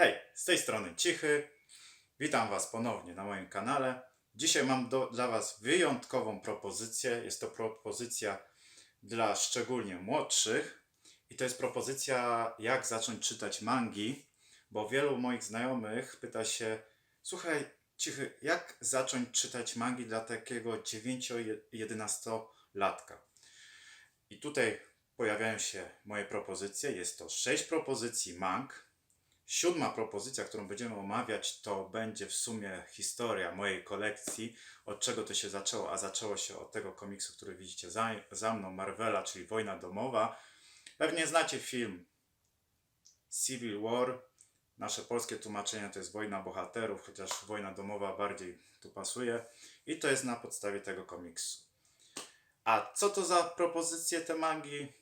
Hej, z tej strony Cichy. Witam Was ponownie na moim kanale. Dzisiaj mam do, dla Was wyjątkową propozycję. Jest to propozycja dla szczególnie młodszych. I to jest propozycja, jak zacząć czytać mangi, bo wielu moich znajomych pyta się: Słuchaj, Cichy, jak zacząć czytać mangi dla takiego 9-11 latka? I tutaj pojawiają się moje propozycje. Jest to 6 propozycji mang. Siódma propozycja, którą będziemy omawiać, to będzie w sumie historia mojej kolekcji, od czego to się zaczęło, a zaczęło się od tego komiksu, który widzicie za, za mną, Marvela, czyli Wojna Domowa. Pewnie znacie film Civil War. Nasze polskie tłumaczenie to jest Wojna Bohaterów, chociaż Wojna Domowa bardziej tu pasuje. I to jest na podstawie tego komiksu. A co to za propozycje te mangi?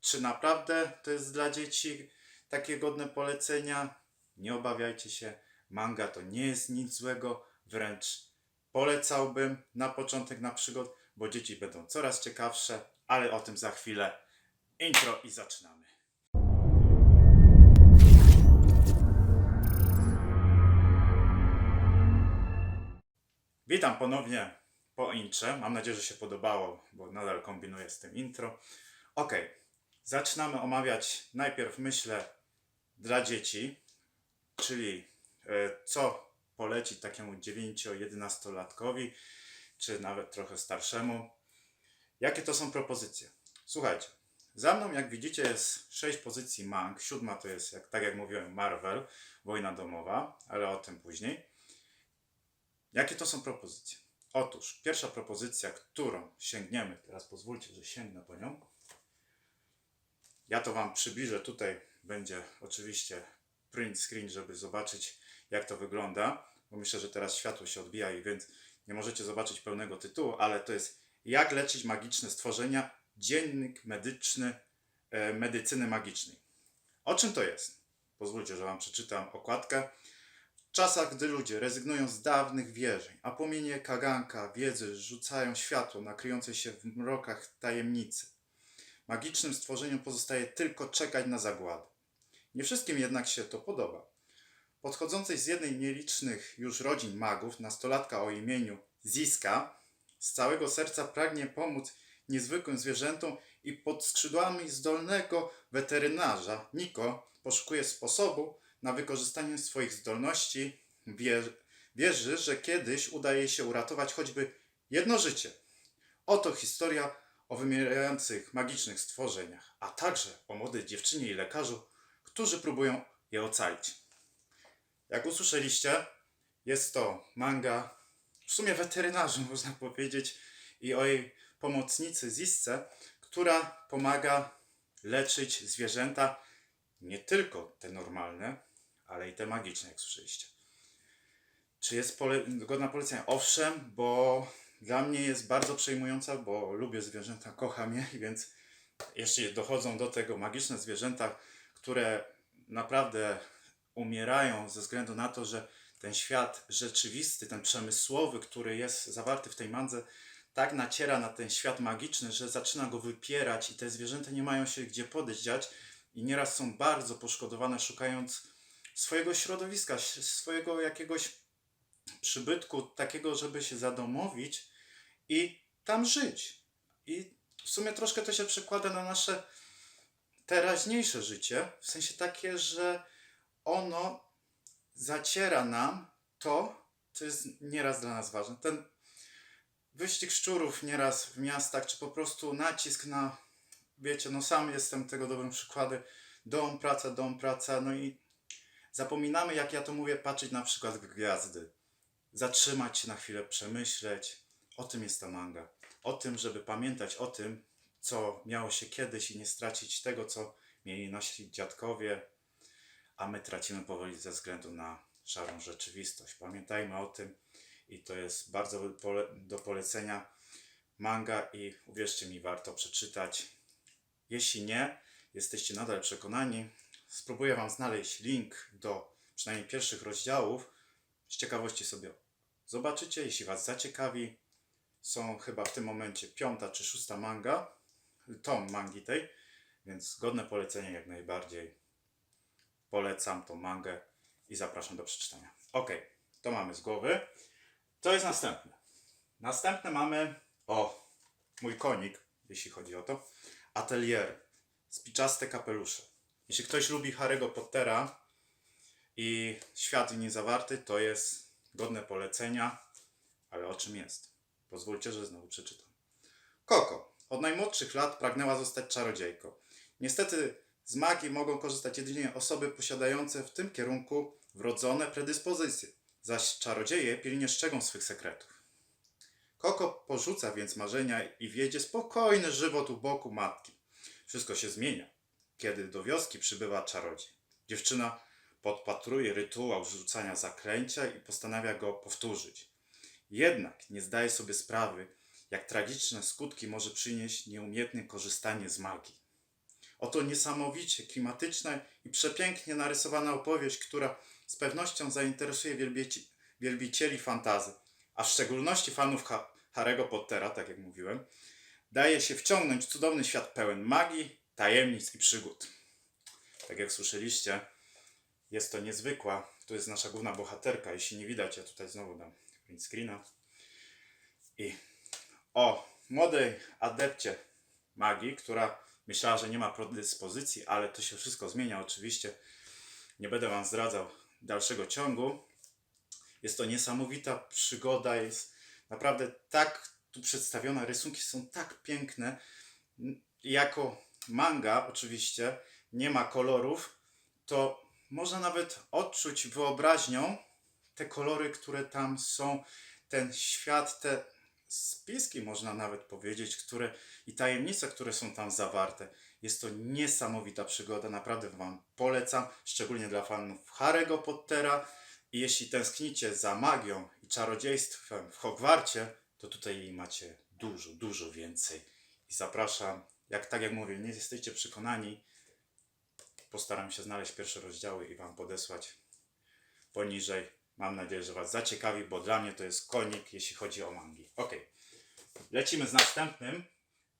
Czy naprawdę to jest dla dzieci takie godne polecenia? Nie obawiajcie się, manga to nie jest nic złego, wręcz polecałbym na początek na przygód, bo dzieci będą coraz ciekawsze, ale o tym za chwilę. Intro i zaczynamy. Witam ponownie po intrze. Mam nadzieję, że się podobało, bo nadal kombinuję z tym intro. Ok, zaczynamy omawiać najpierw myślę dla dzieci, czyli e, co polecić takiemu 9-11-latkowi, czy nawet trochę starszemu. Jakie to są propozycje? Słuchajcie, za mną jak widzicie jest 6 pozycji mang, siódma to jest, jak, tak jak mówiłem, Marvel, Wojna Domowa, ale o tym później. Jakie to są propozycje? Otóż pierwsza propozycja, którą sięgniemy, teraz pozwólcie, że sięgnę po nią. Ja to Wam przybliżę. Tutaj będzie oczywiście print screen, żeby zobaczyć, jak to wygląda. Bo myślę, że teraz światło się odbija i więc nie możecie zobaczyć pełnego tytułu, ale to jest Jak leczyć magiczne stworzenia. Dziennik medyczny e, medycyny magicznej. O czym to jest? Pozwólcie, że Wam przeczytam okładkę. W czasach, gdy ludzie rezygnują z dawnych wierzeń, a płomienie kaganka wiedzy rzucają światło na kryjące się w mrokach tajemnicy, magicznym stworzeniom pozostaje tylko czekać na zagładę. Nie wszystkim jednak się to podoba. Podchodzącej z jednej nielicznych już rodzin magów, nastolatka o imieniu Ziska, z całego serca pragnie pomóc niezwykłym zwierzętom i pod skrzydłami zdolnego weterynarza Niko poszukuje sposobu na wykorzystanie swoich zdolności. Wierzy, wierzy, że kiedyś uda jej się uratować choćby jedno życie. Oto historia o wymierających magicznych stworzeniach, a także o młodej dziewczynie i lekarzu, którzy próbują je ocalić. Jak usłyszeliście, jest to manga w sumie weterynarzy, można powiedzieć, i o jej pomocnicy Zisce, która pomaga leczyć zwierzęta, nie tylko te normalne, ale i te magiczne, jak słyszeliście. Czy jest pole godna polecenia? Owszem, bo dla mnie jest bardzo przejmująca, bo lubię zwierzęta, kocham je, więc jeśli dochodzą do tego magiczne zwierzęta, które naprawdę umierają ze względu na to, że ten świat rzeczywisty, ten przemysłowy, który jest zawarty w tej mandze, tak naciera na ten świat magiczny, że zaczyna go wypierać i te zwierzęta nie mają się gdzie podejść i nieraz są bardzo poszkodowane, szukając swojego środowiska, swojego jakiegoś przybytku, takiego, żeby się zadomowić i tam żyć. I w sumie troszkę to się przekłada na nasze teraźniejsze życie, w sensie takie, że ono zaciera nam to, co jest nieraz dla nas ważne. Ten wyścig szczurów nieraz w miastach, czy po prostu nacisk na, wiecie, no sam jestem tego dobrym przykładem, dom, praca, dom, praca, no i zapominamy, jak ja to mówię, patrzeć na przykład w gwiazdy, zatrzymać się na chwilę, przemyśleć. O tym jest ta manga. O tym, żeby pamiętać o tym, co miało się kiedyś i nie stracić tego, co mieli nasi dziadkowie, a my tracimy powoli ze względu na szarą rzeczywistość. Pamiętajmy o tym i to jest bardzo do polecenia manga i uwierzcie mi, warto przeczytać. Jeśli nie, jesteście nadal przekonani, spróbuję Wam znaleźć link do przynajmniej pierwszych rozdziałów. Z ciekawości sobie zobaczycie, jeśli Was zaciekawi. Są chyba w tym momencie piąta czy szósta manga, tom mangi tej, więc godne polecenie jak najbardziej. Polecam tą mangę i zapraszam do przeczytania. Ok, to mamy z głowy. To jest następne. Następne mamy, o, mój konik, jeśli chodzi o to, atelier, spiczaste kapelusze. Jeśli ktoś lubi Harry'ego Pottera i świat w nim zawarty, to jest godne polecenia, ale o czym jest? Pozwólcie, że znowu przeczytam. Koko. Od najmłodszych lat pragnęła zostać czarodziejką. Niestety z magii mogą korzystać jedynie osoby posiadające w tym kierunku wrodzone predyspozycje, zaś czarodzieje pilnie strzegą swych sekretów. Koko porzuca więc marzenia i wiedzie spokojny żywot u boku matki. Wszystko się zmienia, kiedy do wioski przybywa czarodziej. Dziewczyna podpatruje rytuał rzucania zaklęcia i postanawia go powtórzyć. Jednak nie zdaje sobie sprawy, jak tragiczne skutki może przynieść nieumiejętne korzystanie z magii. Oto niesamowicie klimatyczna i przepięknie narysowana opowieść, która z pewnością zainteresuje wielbici, wielbicieli fantazy, a w szczególności fanów ha Harry'ego Pottera, tak jak mówiłem, daje się wciągnąć w cudowny świat pełen magii, tajemnic i przygód. Tak jak słyszeliście, jest to niezwykła. To jest nasza główna bohaterka. Jeśli nie widać, ja tutaj znowu dam print screena. I o młodej adepcie magii, która myślała, że nie ma predyspozycji, ale to się wszystko zmienia oczywiście. Nie będę Wam zdradzał dalszego ciągu. Jest to niesamowita przygoda, jest naprawdę tak tu przedstawiona, rysunki są tak piękne. Jako manga oczywiście nie ma kolorów, to można nawet odczuć wyobraźnią te kolory, które tam są, ten świat, te spiski można nawet powiedzieć, które i tajemnice, które są tam zawarte. Jest to niesamowita przygoda, naprawdę Wam polecam, szczególnie dla fanów Harry'ego Pottera. I jeśli tęsknicie za magią i czarodziejstwem w Hogwarcie, to tutaj jej macie dużo, dużo więcej. I zapraszam, jak tak jak mówię, nie jesteście przekonani, postaram się znaleźć pierwsze rozdziały i Wam podesłać poniżej. Mam nadzieję, że Was zaciekawi, bo dla mnie to jest konik, jeśli chodzi o mangi. Ok, lecimy z następnym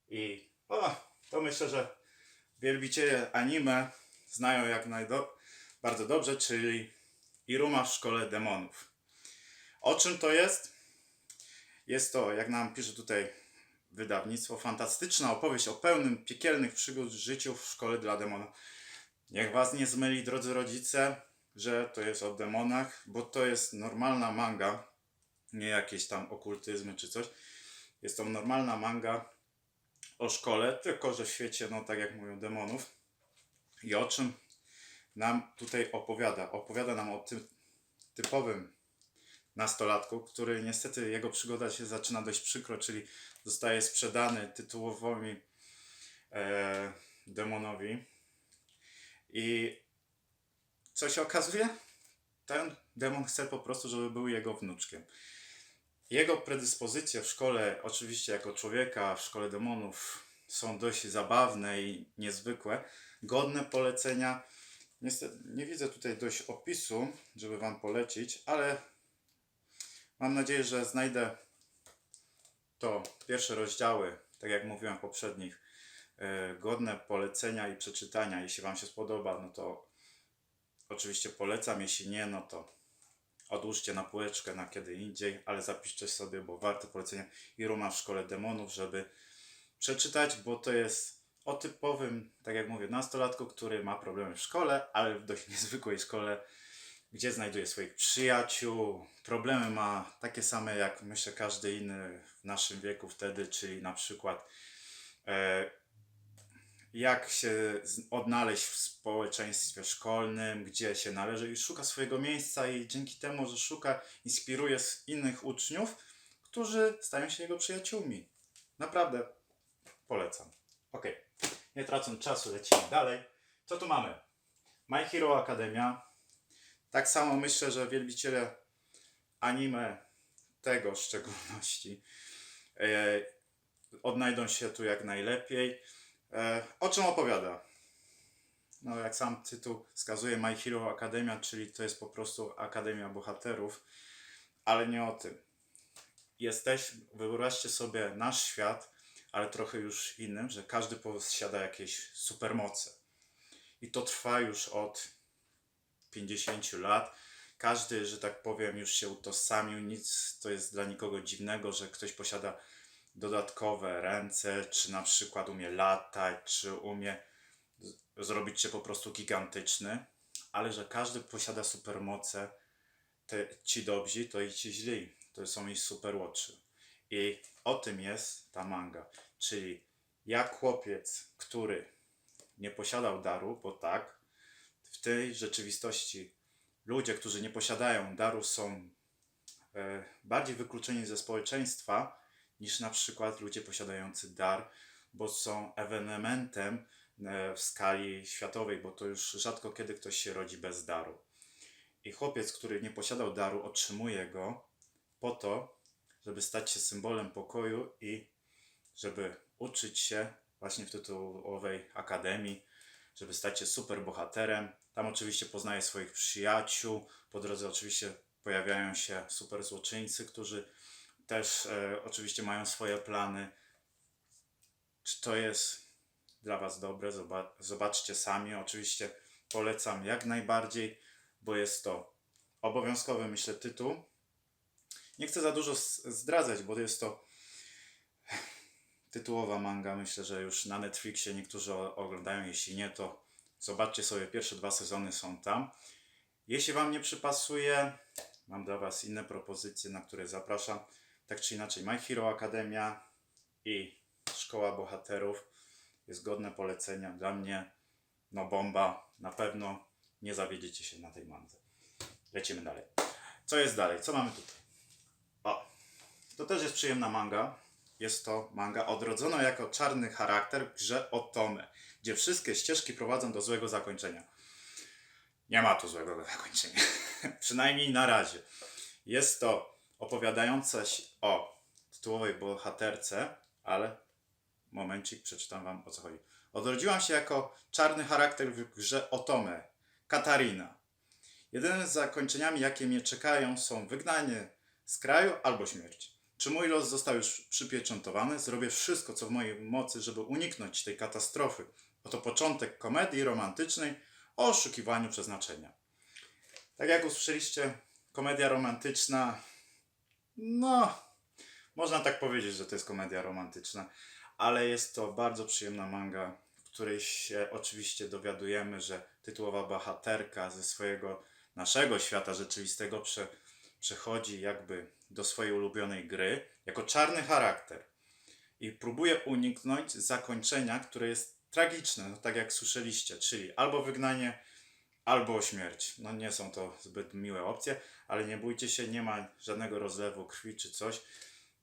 i o, to myślę, że wielbiciele anime znają jak najdo- bardzo dobrze, czyli Iruma w Szkole Demonów. O czym to jest? Jest to, jak nam pisze tutaj wydawnictwo, fantastyczna opowieść o pełnym piekielnych przygód życiu w szkole dla demonów. Niech was nie zmyli, drodzy rodzice, że to jest o demonach, bo to jest normalna manga, nie jakieś tam okultyzmy czy coś. Jest to normalna manga o szkole, tylko że w świecie, no tak jak mówią, demonów. I o czym nam tutaj opowiada? Opowiada nam o tym typowym nastolatku, który niestety jego przygoda się zaczyna dość przykro, czyli zostaje sprzedany tytułowowi e, demonowi. I co się okazuje? Ten demon chce po prostu, żeby był jego wnuczkiem. Jego predyspozycje w szkole, oczywiście jako człowieka w szkole demonów, są dość zabawne i niezwykłe, godne polecenia. Niestety nie widzę tutaj dość opisu, żeby Wam polecić, ale mam nadzieję, że znajdę to pierwsze rozdziały, tak jak mówiłem w poprzednich, e, godne polecenia i przeczytania. Jeśli Wam się spodoba, no to oczywiście polecam. Jeśli nie, no to odłóżcie na półeczkę na kiedy indziej, ale zapiszcie sobie, bo warte polecenia Iruma w Szkole Demonów, żeby przeczytać, bo to jest o typowym, tak jak mówię, nastolatku, który ma problemy w szkole, ale w dość niezwykłej szkole, gdzie znajduje swoich przyjaciół. Problemy ma takie same jak myślę każdy inny w naszym wieku wtedy, czyli na przykład e, jak się odnaleźć w społeczeństwie szkolnym, gdzie się należy i szuka swojego miejsca i dzięki temu, że szuka, inspiruje innych uczniów, którzy stają się jego przyjaciółmi. Naprawdę polecam. Ok, nie tracąc czasu, lecimy dalej. Co tu mamy? My Hero Academia. Tak samo myślę, że wielbiciele anime tego w szczególności e, odnajdą się tu jak najlepiej. E, o czym opowiada? No, jak sam tytuł wskazuje, My Hero Academia, czyli to jest po prostu Akademia Bohaterów, ale nie o tym. Jesteś, wyobraźcie sobie nasz świat, ale trochę już innym, że każdy posiada jakieś supermoce. I to trwa już od 50 lat. Każdy, że tak powiem, już się utożsamił. Nic to jest dla nikogo dziwnego, że ktoś posiada dodatkowe ręce, czy na przykład umie latać, czy umie zrobić się po prostu gigantyczny, ale że każdy posiada supermoce, te, ci dobrzy, to i ci źli, to są ich superwatchy. I o tym jest ta manga, czyli jak chłopiec, który nie posiadał daru, bo tak, w tej rzeczywistości ludzie, którzy nie posiadają daru, są e, bardziej wykluczeni ze społeczeństwa niż na przykład ludzie posiadający dar, bo są ewenementem e, w skali światowej, bo to już rzadko kiedy ktoś się rodzi bez daru. I chłopiec, który nie posiadał daru, otrzymuje go po to, żeby stać się symbolem pokoju i żeby uczyć się właśnie w tytułowej akademii, żeby stać się super bohaterem. Tam oczywiście poznaje swoich przyjaciół, po drodze oczywiście pojawiają się super złoczyńcy, którzy też e, oczywiście mają swoje plany. Czy to jest dla Was dobre? Zoba- zobaczcie sami. Oczywiście polecam jak najbardziej, bo jest to obowiązkowy, myślę, tytuł. Nie chcę za dużo zdradzać, bo jest to tytułowa manga. Myślę, że już na Netflixie niektórzy oglądają. Jeśli nie, to zobaczcie sobie, pierwsze dwa sezony są tam. Jeśli Wam nie przypasuje, mam dla Was inne propozycje, na które zapraszam. Tak czy inaczej, My Hero Academia i Szkoła Bohaterów jest godne polecenia. Dla mnie, no bomba. Na pewno nie zawiedziecie się na tej mandze. Lecimy dalej. Co jest dalej? Co mamy tutaj? O, to też jest przyjemna manga. Jest to manga odrodzona jako czarny charakter w grze Otome, gdzie wszystkie ścieżki prowadzą do złego zakończenia. Nie ma tu złego zakończenia. Przynajmniej na razie. Jest to opowiadające się o tytułowej bohaterce, ale momencik, przeczytam wam o co chodzi. Odrodziłam się jako czarny charakter w grze Otome, Katarina. Jedynymi zakończeniami, jakie mnie czekają, są wygnanie z kraju albo śmierć. Czy mój los został już przypieczętowany? Zrobię wszystko, co w mojej mocy, żeby uniknąć tej katastrofy. Oto początek komedii romantycznej o oszukiwaniu przeznaczenia. Tak jak usłyszeliście, komedia romantyczna, no, można tak powiedzieć, że to jest komedia romantyczna, ale jest to bardzo przyjemna manga, w której się oczywiście dowiadujemy, że tytułowa bohaterka ze swojego, naszego świata rzeczywistego prze, przechodzi jakby do swojej ulubionej gry jako czarny charakter i próbuje uniknąć zakończenia, które jest tragiczne, no tak jak słyszeliście, czyli albo wygnanie, albo śmierć. No nie są to zbyt miłe opcje, ale nie bójcie się, nie ma żadnego rozlewu krwi czy coś.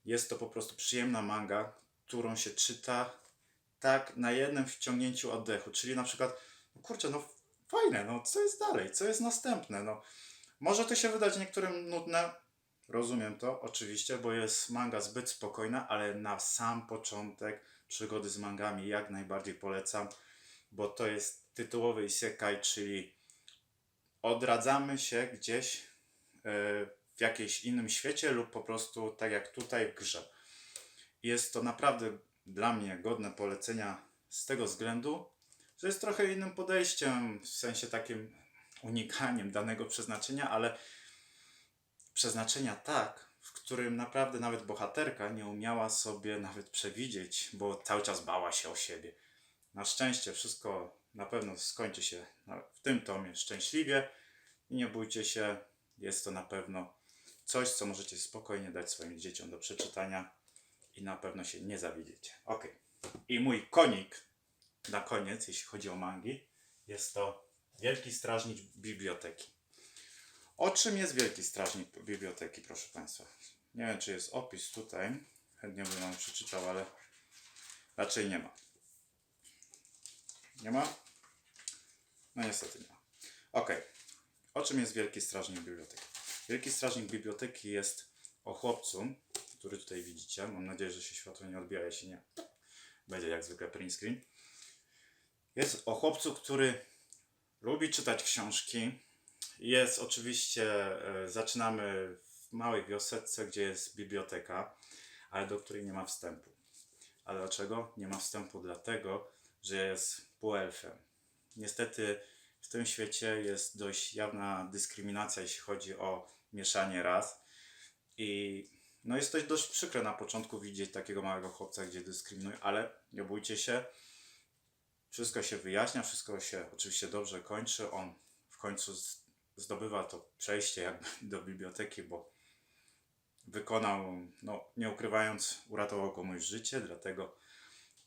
Jest to po prostu przyjemna manga, którą się czyta tak na jednym wciągnięciu oddechu, czyli na przykład, no kurczę, no fajne, no co jest dalej, co jest następne, no może to się wydać niektórym nudne, rozumiem to oczywiście, bo jest manga zbyt spokojna, ale na sam początek przygody z mangami jak najbardziej polecam, bo to jest tytułowy isekai, czyli odradzamy się gdzieś e, w jakimś innym świecie lub po prostu tak jak tutaj w grze. Jest to naprawdę dla mnie godne polecenia z tego względu, że jest trochę innym podejściem, w sensie takim unikaniem danego przeznaczenia, ale przeznaczenia tak, w którym naprawdę nawet bohaterka nie umiała sobie nawet przewidzieć, bo cały czas bała się o siebie. Na szczęście wszystko na pewno skończy się w tym tomie szczęśliwie i nie bójcie się, jest to na pewno coś, co możecie spokojnie dać swoim dzieciom do przeczytania i na pewno się nie zawiedziecie. Ok. I mój konik na koniec, jeśli chodzi o mangi, jest to Wielki Strażnik Biblioteki. O czym jest Wielki Strażnik Biblioteki, proszę Państwa? Nie wiem, czy jest opis tutaj. Chętnie bym Wam przeczytał, ale raczej nie ma. Nie ma? No niestety nie ma. Ok. O czym jest Wielki Strażnik Biblioteki? Wielki Strażnik Biblioteki jest o chłopcu, który tutaj widzicie. Mam nadzieję, że się światło nie odbija, jeśli nie. Będzie jak zwykle print screen. Jest o chłopcu, który lubi czytać książki. Jest oczywiście, e, zaczynamy w małej wioseczce, gdzie jest biblioteka, ale do której nie ma wstępu. A dlaczego? Nie ma wstępu dlatego, że jest półelfem. Niestety w tym świecie jest dość jawna dyskryminacja, jeśli chodzi o mieszanie ras. I no jest to dość przykre na początku widzieć takiego małego chłopca, gdzie dyskryminuje, ale nie bójcie się. Wszystko się wyjaśnia, wszystko się oczywiście dobrze kończy. On w końcu zdobywa to przejście jakby do biblioteki, bo wykonał, no nie ukrywając, uratował komuś życie, dlatego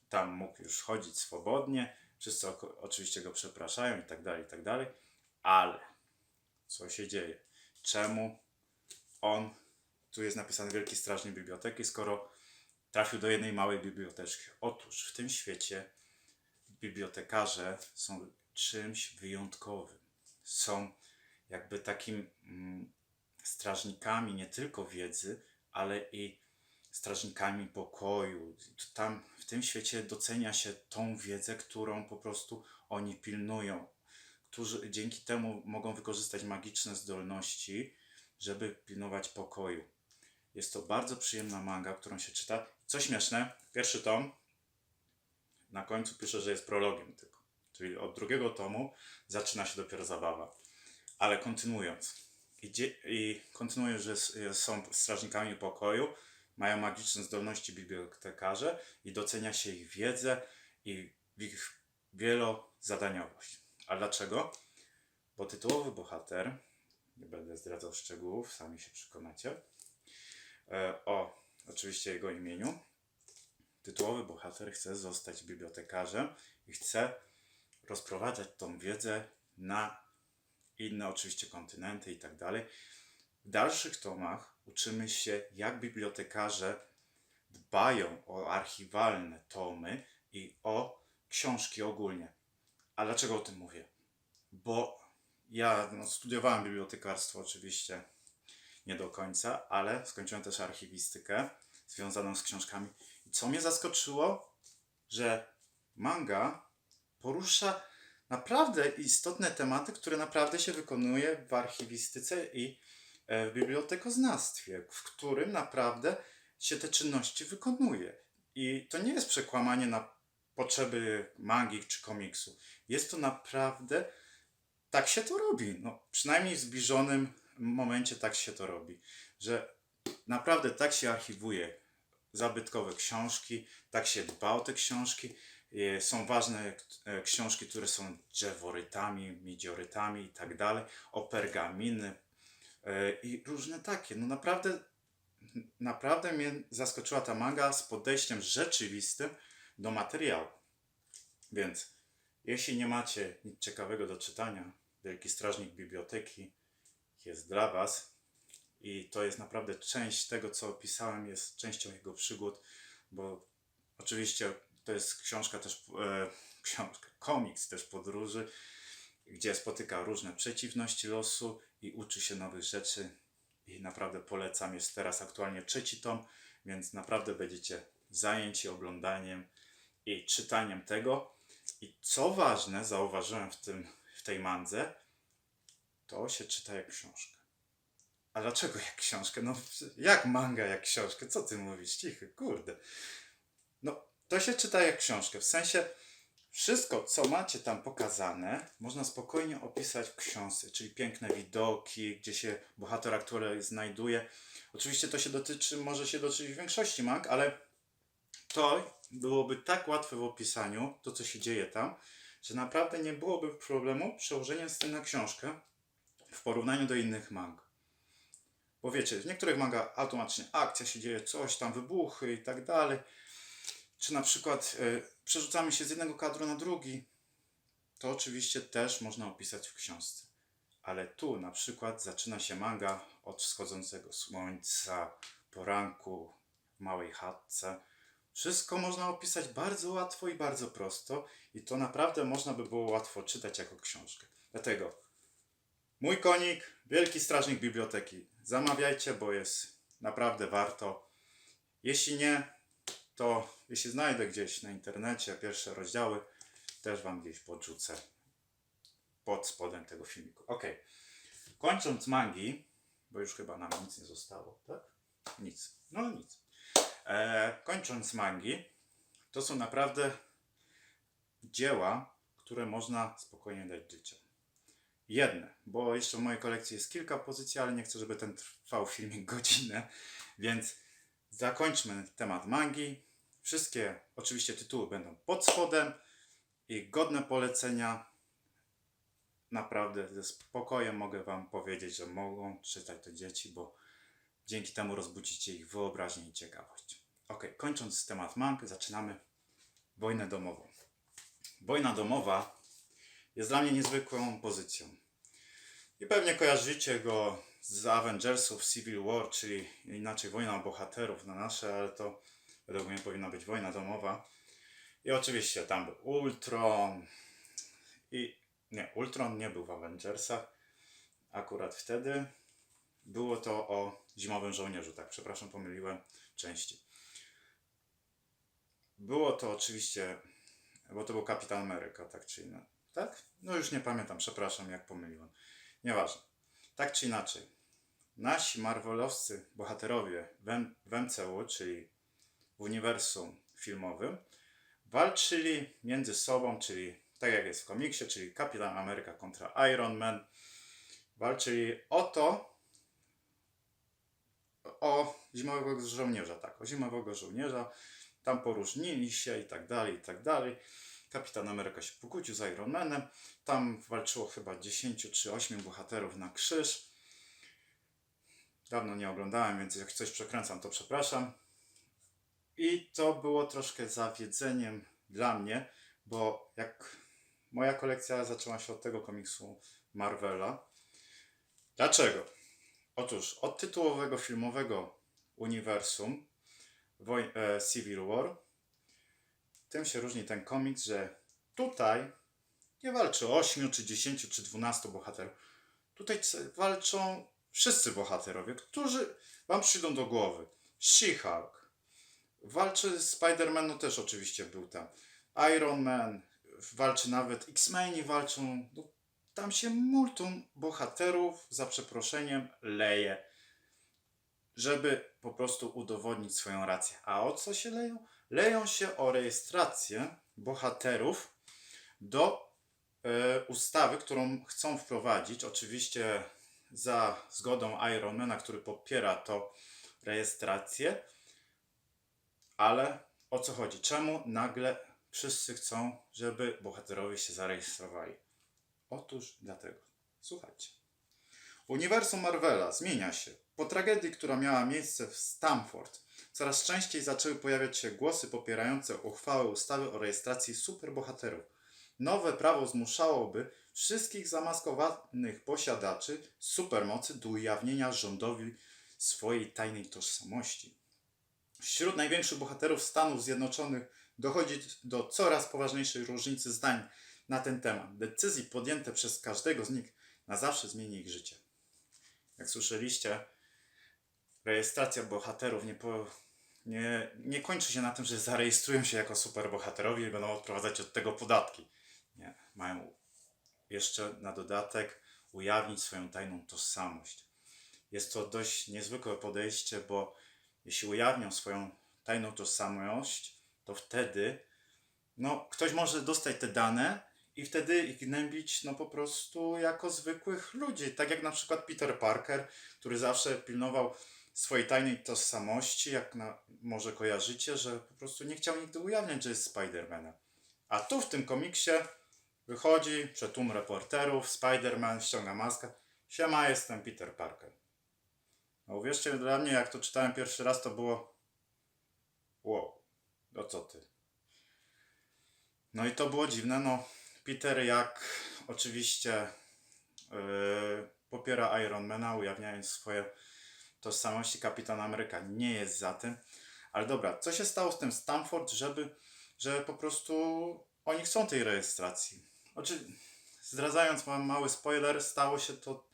tam mógł już chodzić swobodnie. Wszyscy oczywiście go przepraszają i tak dalej, i tak dalej. Ale co się dzieje? Czemu on, tu jest napisany Wielki Strażnik Biblioteki, skoro trafił do jednej małej biblioteczki? Otóż w tym świecie bibliotekarze są czymś wyjątkowym. Są jakby takim mm, strażnikami nie tylko wiedzy, ale i strażnikami pokoju. Tam w tym świecie docenia się tą wiedzę, którą po prostu oni pilnują, którzy dzięki temu mogą wykorzystać magiczne zdolności, żeby pilnować pokoju. Jest to bardzo przyjemna manga, którą się czyta. Co śmieszne, pierwszy tom na końcu pisze, że jest prologiem tylko. Czyli od drugiego tomu zaczyna się dopiero zabawa. Ale kontynuując. I, i kontynuuję, że są strażnikami pokoju, mają magiczne zdolności bibliotekarze i docenia się ich wiedzę i ich wielozadaniowość. A dlaczego? Bo tytułowy bohater, nie będę zdradzał szczegółów, sami się przekonacie, e, o oczywiście jego imieniu, tytułowy bohater chce zostać bibliotekarzem i chce rozprowadzać tą wiedzę na inne oczywiście kontynenty i tak dalej. W dalszych tomach uczymy się, jak bibliotekarze dbają o archiwalne tomy i o książki ogólnie. A dlaczego o tym mówię? Bo ja no, studiowałem bibliotekarstwo oczywiście nie do końca, ale skończyłem też archiwistykę związaną z książkami. I co mnie zaskoczyło, że manga porusza naprawdę istotne tematy, które naprawdę się wykonuje w archiwistyce i w bibliotekoznawstwie, w którym naprawdę się te czynności wykonuje. I to nie jest przekłamanie na potrzeby mangi czy komiksu. Jest to naprawdę, tak się to robi. No, przynajmniej w zbliżonym momencie tak się to robi, że naprawdę tak się archiwuje zabytkowe książki, tak się dba o te książki. E, Są ważne e, książki, które są drzeworytami, miedziorytami i tak dalej, o pergaminy e, i różne takie. No naprawdę, naprawdę mnie zaskoczyła ta manga z podejściem rzeczywistym do materiału. Więc jeśli nie macie nic ciekawego do czytania, Wielki Strażnik Biblioteki jest dla Was i to jest naprawdę część tego, co opisałem, jest częścią jego przygód, bo oczywiście to jest książka też, e, książka, komiks też podróży, gdzie spotyka różne przeciwności losu i uczy się nowych rzeczy i naprawdę polecam. Jest teraz aktualnie trzeci tom, więc naprawdę będziecie zajęci oglądaniem i czytaniem tego. I co ważne, zauważyłem w, tym, w tej mandze, to się czyta jak książkę. A dlaczego jak książkę? No jak manga jak książkę? Co ty mówisz? Cichy, kurde. No to się czyta jak książkę. W sensie wszystko, co macie tam pokazane, można spokojnie opisać w książce, czyli piękne widoki, gdzie się bohater aktualnie znajduje. Oczywiście to się dotyczy, może się dotyczyć większości mang, ale to byłoby tak łatwe w opisaniu, to co się dzieje tam, że naprawdę nie byłoby problemu przełożenia z tym na książkę w porównaniu do innych mang. Bo wiecie, w niektórych manga automatycznie akcja się dzieje, coś tam, wybuchy i tak dalej. Czy na przykład y, przerzucamy się z jednego kadru na drugi. To oczywiście też można opisać w książce. Ale tu na przykład zaczyna się manga od wschodzącego słońca, poranku, w małej chatce. Wszystko można opisać bardzo łatwo i bardzo prosto i to naprawdę można by było łatwo czytać jako książkę. Dlatego mój konik, wielki strażnik biblioteki. Zamawiajcie, bo jest naprawdę warto. Jeśli nie, to jeśli znajdę gdzieś na internecie pierwsze rozdziały, też Wam gdzieś podrzucę pod spodem tego filmiku. Ok. Kończąc mangi, bo już chyba nam nic nie zostało, tak? Nic. No nic. E, kończąc mangi, to są naprawdę dzieła, które można spokojnie dać dzieciom. jedne, bo jeszcze w mojej kolekcji jest kilka pozycji, ale nie chcę, żeby ten trwał filmik godzinę, więc zakończmy temat mangi. Wszystkie oczywiście tytuły będą pod spodem i godne polecenia. Naprawdę ze spokojem mogę Wam powiedzieć, że mogą czytać to dzieci, bo dzięki temu rozbudzicie ich wyobraźnię i ciekawość. Ok, kończąc temat mang, zaczynamy wojnę domową. Wojna domowa jest dla mnie niezwykłą pozycją. I pewnie kojarzycie go z Avengersów Civil War, czyli inaczej wojna bohaterów na nasze, ale to według mnie powinna być wojna domowa. I oczywiście tam był Ultron. I nie, Ultron nie był w Avengersach. Akurat wtedy było to o zimowym żołnierzu, tak, przepraszam, pomyliłem części. Było to oczywiście, bo to był Kapitan Ameryka, tak czy inaczej. Tak? No już nie pamiętam, przepraszam, jak pomyliłem. Nieważne. Tak czy inaczej, nasi marvelowscy bohaterowie w, MCU, czyli w uniwersum filmowym, walczyli między sobą, czyli tak jak jest w komiksie, czyli Kapitan Ameryka kontra Iron Man. Walczyli o to, o zimowego żołnierza, tak, o zimowego żołnierza. Tam poróżnili się i tak dalej, i tak dalej. Kapitan Ameryka się pokłócił z Iron Manem. Tam walczyło chyba 10 czy 8 bohaterów na krzyż. Dawno nie oglądałem, więc jak coś przekręcam, to przepraszam. I to było troszkę zawiedzeniem dla mnie, bo jak moja kolekcja zaczęła się od tego komiksu Marvela. Dlaczego? Otóż od tytułowego filmowego uniwersum woj- e, Civil War tym się różni ten komiks, że tutaj nie walczy 8 czy 10 czy 12 bohaterów. Tutaj walczą wszyscy bohaterowie, którzy wam przyjdą do głowy. She-Hulk. Walczy Spider-Man, no też oczywiście był tam. Iron Man, walczy nawet X-Meni walczą. No, tam się multum bohaterów, za przeproszeniem, leje, żeby po prostu udowodnić swoją rację. A o co się leją? Leją się o rejestrację bohaterów do e, ustawy, którą chcą wprowadzić, oczywiście za zgodą Ironmana, który popiera to rejestrację, ale o co chodzi? Czemu nagle wszyscy chcą, żeby bohaterowie się zarejestrowali? Otóż dlatego. Słuchajcie. Uniwersum Marvela zmienia się. Po tragedii, która miała miejsce w Stamford, coraz częściej zaczęły pojawiać się głosy popierające uchwałę ustawy o rejestracji superbohaterów. Nowe prawo zmuszałoby wszystkich zamaskowanych posiadaczy supermocy do ujawnienia rządowi swojej tajnej tożsamości. Wśród największych bohaterów Stanów Zjednoczonych dochodzi do coraz poważniejszej różnicy zdań na ten temat. Decyzje podjęte przez każdego z nich na zawsze zmieni ich życie. Jak słyszeliście, rejestracja bohaterów nie, po, nie, nie kończy się na tym, że zarejestrują się jako superbohaterowie i będą odprowadzać od tego podatki. Nie, mają jeszcze na dodatek ujawnić swoją tajną tożsamość. Jest to dość niezwykłe podejście, bo jeśli ujawnią swoją tajną tożsamość, to wtedy no, ktoś może dostać te dane i wtedy ich gnębić no, po prostu jako zwykłych ludzi. Tak jak na przykład Peter Parker, który zawsze pilnował swojej tajnej tożsamości, jak na, może kojarzycie, że po prostu nie chciał nigdy ujawniać, że jest Spider-Manem. A tu w tym komiksie wychodzi przed tłum reporterów, Spider-Man ściąga maskę. Siema, jestem Peter Parker. No uwierzcie, dla mnie jak to czytałem pierwszy raz, to było wow, no co ty. No i to było dziwne, no Peter jak oczywiście yy, popiera Ironmana, ujawniając swoje tożsamości, Kapitan Ameryka nie jest za tym. Ale dobra, co się stało z tym Stanford, żeby, że po prostu oni chcą tej rejestracji? Znaczy, zdradzając wam mały spoiler, stało się to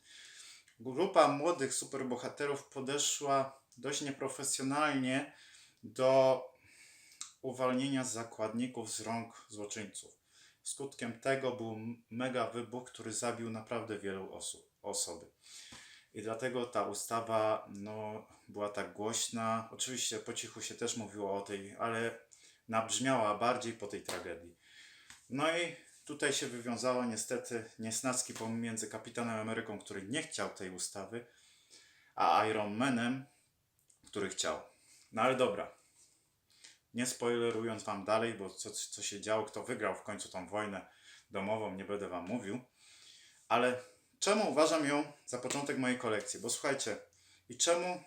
grupa młodych superbohaterów podeszła dość nieprofesjonalnie do uwolnienia zakładników z rąk złoczyńców. Skutkiem tego był mega wybuch, który zabił naprawdę wielu osób, osoby. I dlatego ta ustawa no, była tak głośna. Oczywiście po cichu się też mówiło o tej, ale nabrzmiała bardziej po tej tragedii. No i tutaj się wywiązało niestety niesnaski pomiędzy Kapitanem Ameryką, który nie chciał tej ustawy, a Iron Manem, który chciał. No ale dobra. Nie spoilerując wam dalej, bo co, co się działo, kto wygrał w końcu tą wojnę domową, nie będę wam mówił. Ale czemu uważam ją za początek mojej kolekcji? Bo słuchajcie, i czemu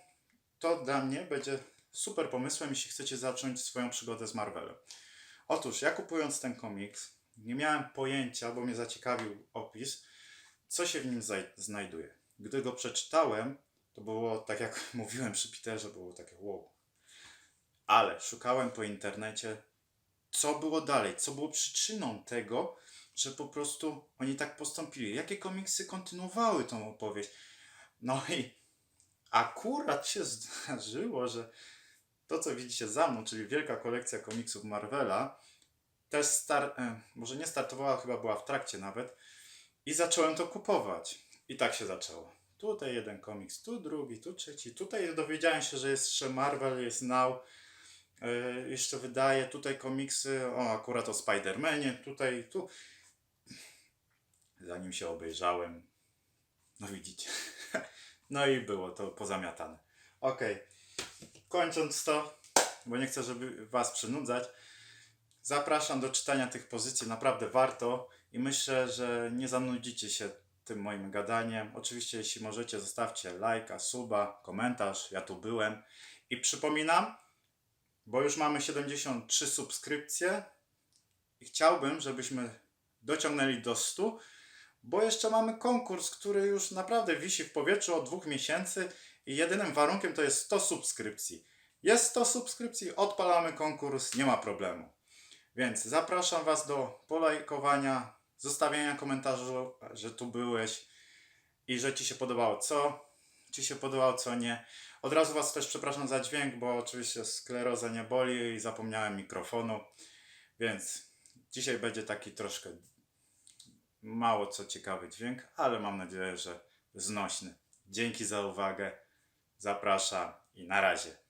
to dla mnie będzie super pomysłem, jeśli chcecie zacząć swoją przygodę z Marvelem. Otóż, ja kupując ten komiks, nie miałem pojęcia, bo mnie zaciekawił opis, co się w nim znajduje. Gdy go przeczytałem, to było tak jak mówiłem przy Peterze, było takie wow. Ale szukałem po internecie, co było dalej, co było przyczyną tego, że po prostu oni tak postąpili. Jakie komiksy kontynuowały tą opowieść. No i akurat się zdarzyło, że to, co widzicie za mną, czyli wielka kolekcja komiksów Marvela, też star- e, może nie startowała, chyba była w trakcie nawet. I zacząłem to kupować. I tak się zaczęło. Tutaj jeden komiks, tu drugi, tu trzeci. Tutaj dowiedziałem się, że jest jeszcze Marvel, jest Now. E, jeszcze wydaje tutaj komiksy, o akurat o Spider-Manie, tutaj, tu. Zanim się obejrzałem, no widzicie. No i było to pozamiatane. Okej. Kończąc to, bo nie chcę, żeby Was przynudzać, zapraszam do czytania tych pozycji. Naprawdę warto i myślę, że nie zanudzicie się tym moim gadaniem. Oczywiście, jeśli możecie, zostawcie lajka, suba, komentarz. Ja tu byłem. I przypominam, bo już mamy 73 subskrypcje i chciałbym, żebyśmy dociągnęli do 100 bo jeszcze mamy konkurs, który już naprawdę wisi w powietrzu od dwóch miesięcy i jedynym warunkiem to jest 100 subskrypcji. Jest 100 subskrypcji, odpalamy konkurs, nie ma problemu. Więc zapraszam Was do polajkowania, zostawienia komentarzu, że tu byłeś i że Ci się podobało co, Ci się podobało co nie. Od razu Was też przepraszam za dźwięk, bo oczywiście skleroza nie boli i zapomniałem mikrofonu, więc dzisiaj będzie taki troszkę mało co ciekawy dźwięk, ale mam nadzieję, że znośny. Dzięki za uwagę. Zapraszam i na razie.